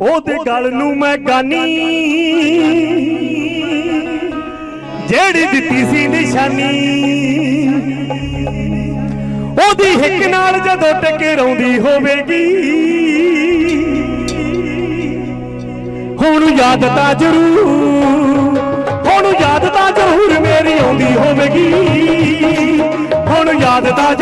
ਉਹਦੇ ਗਲ ਨੂੰ ਮੈਂ ਗਾਨੀ। ਜਿਹੜੀ ਦਿੱਤੀ ਸੀ ਨਿਸ਼ਾਨੀ। ਉਹਦੀ ਹਿੱਕ ਨਾਲ ਜਦੋਂ ਟਕਰਾਉਂਦੀ ਹੋਵੇਗੀ। ਹੁਣ ਯਾਦ ਤਾਂ ਜ਼ਰੂਰ ਹੁਣ ਯਾਦ ਤਾਂ ਜ਼ਰੂਰ ਮੇਰੀ ਆਉਂਦੀ ਹੋਵੇਗੀ। ਹੁਣ ਯਾਦ ਤਾਂ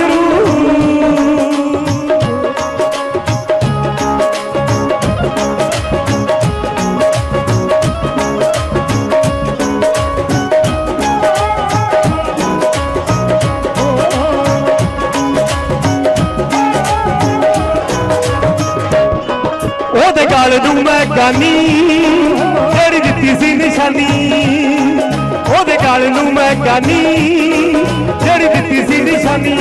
ਉਹਦੇ ਨੂੰ ਮੈਂ ਗਾਨੀ ਜਿਹੜੀ ਦਿੱਤੀ ਸੀ ਨਿਸ਼ਾਨੀ। ਉਹਦੇ ਗਲ ਨੂੰ ਮੈਂ ਗਾਨੀ ਜਿਹੜੀ ਦਿੱਤੀ ਸੀ ਨਿਸ਼ਾਨੀ।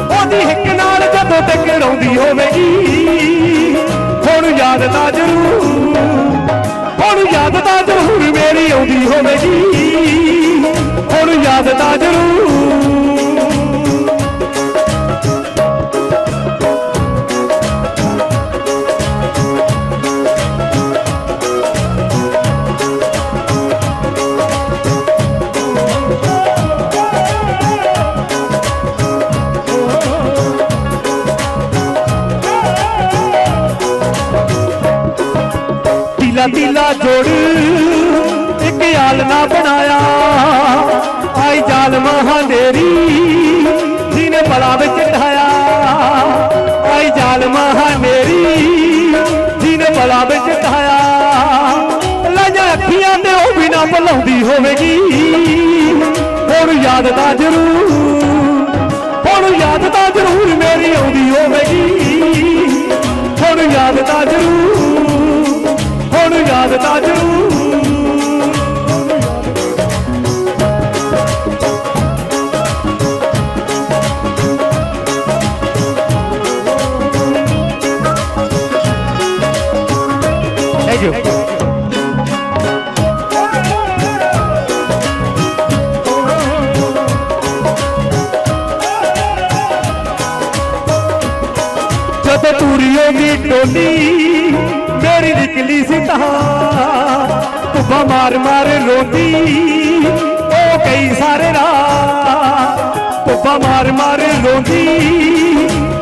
ਉਹਦੀ ਹਿੱਕ ਨਾਲ ਜਦੋਂ ਟਕਰਾਉਂਦੀ ਹੋਵੇਗੀ, ਹੁਣ ਯਾਦ ਤਾਂ ਜ਼ਰੂਰ, ਹੁਣ ਯਾਦ ਤਾਂ ਜ਼ਰੂਰ ਮੇਰੀ ਆਉਂਦੀ ਹੋਵੇਗੀ। ਹੁਣ ਯਾਦ ਤਾਂ ਤੀਲਾ ਤੀਲਾ ਜੋੜ ਇੱਕ ਆਲਣਾ ਬਣਾਇਆ। ਆਈ ਜਾਲ ਮਹਾਨੇਰੀ ਜਿਹਨੇ ਬਲਾ ਵਿੱਚ ਢਾਇਆ। ਆਈ ਜਾਲ ਮਹਾਨੇਰੀ ਜਿਹਨੇ ਬਲਾ ਵਿੱਚ ਢਾਇਆ। ਲਾਈਆਂ ਅੱਖੀਆਂ ਤੇ ਉਹ ਵੀ ਨਾ ਭੁਲਾਉਂਦੀ ਹੋਵੇਗੀ। ਹੁਣ ਯਾਦ ਤਾਂ ਜ਼ਰੂਰ ਯਾਦ ਤਾਂ ਜ਼ਰੂਰ ਥੈਂਕ ਮੇਰੀ ਨਿਕਲੀ ਸੀ ਤਾਂ ਧੁੱਪਾਂ ਮਾਰ ਮਾਰ ਰੋਂਦੀ, ਉਹ ਕਈ ਸਾਰੇ ਰਾਹ। ਧੁੱਪਾਂ ਮਾਰ ਮਾਰ ਰੋਂਦੀ,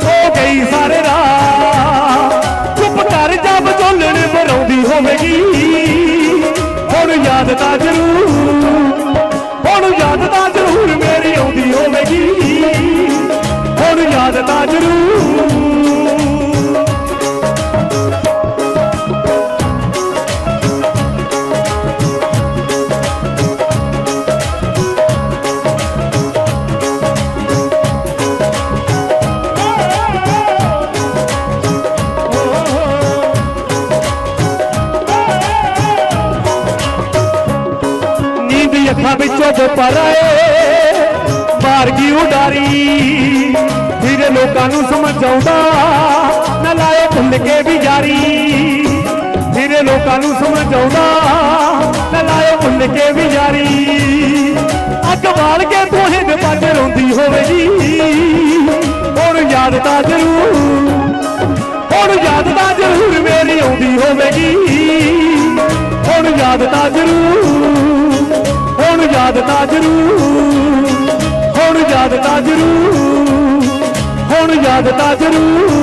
ਉਹ ਕਈ ਸਾਰੇ ਰਾਹ। ਚੁੱਪ ਕਰ ਜਾ ਬਚੋਲਣ ਬਰਾਉਂਦੀ ਹੋਵੇਗੀ। ਹੁਣ ਯਾਦ ਤਾਂ ਜ਼ਰੂਰ, ਹੁਣ ਯਾਦ ਤਾਂ ਜ਼ਰੂਰ ਮੇਰੀ ਆਉਂਦੀ ਹੋਵੇਗੀ। ਹੁਣ ਯਾਦ ਤਾਂ ਜ਼ਰੂਰ ਨੀਂਦ ਅੱਖਾਂ ਵਿੱਚੋਂ ਜੋ ਆਏ ਮਾਰ ਗਈ ਉਡਾਰੀ ਫਿਰ ਲੋਕਾਂ ਨੂੰ ਸਮਝ ਆਉਂਦਾ, ਨਾ ਲਾਏ ਭੁੱਲ ਕੇ ਵੀ ਯਾਰੀ ਫਿਰ ਲੋਕਾਂ ਨੂੰ ਸਮਝ ਆਉਂਦਾ, ਨਾ ਲਾਏ ਭੁੱਲ ਕੇ ਵੀ ਯਾਰੀ ਅੱਗ ਬਾਲ ਕੇ ਤੋਹੇ ਦੇ ਪੱਗ ਰੋਂਦੀ ਹੋਵੇਗੀ ਹੁਣ ਯਾਦ ਤਾਂ ਜ਼ਰੂਰ, ਹੁਣ ਯਾਦ ਤਾਂ ਜ਼ਰੂਰ ਮੇਰੀ ਆਉਂਦੀ ਹੋਵੇਗੀ ਹੁਣ ਯਾਦ ਤਾਂ ਜ਼ਰੂਰ ਤਾਂ ਜ਼ਰੂਰ ਹੁਣ ਯਾਦ ਤਾਂ ਜ਼ਰੂਰ ਹੁਣ ਯਾਦ ਤਾਂ ਜ਼ਰੂਰ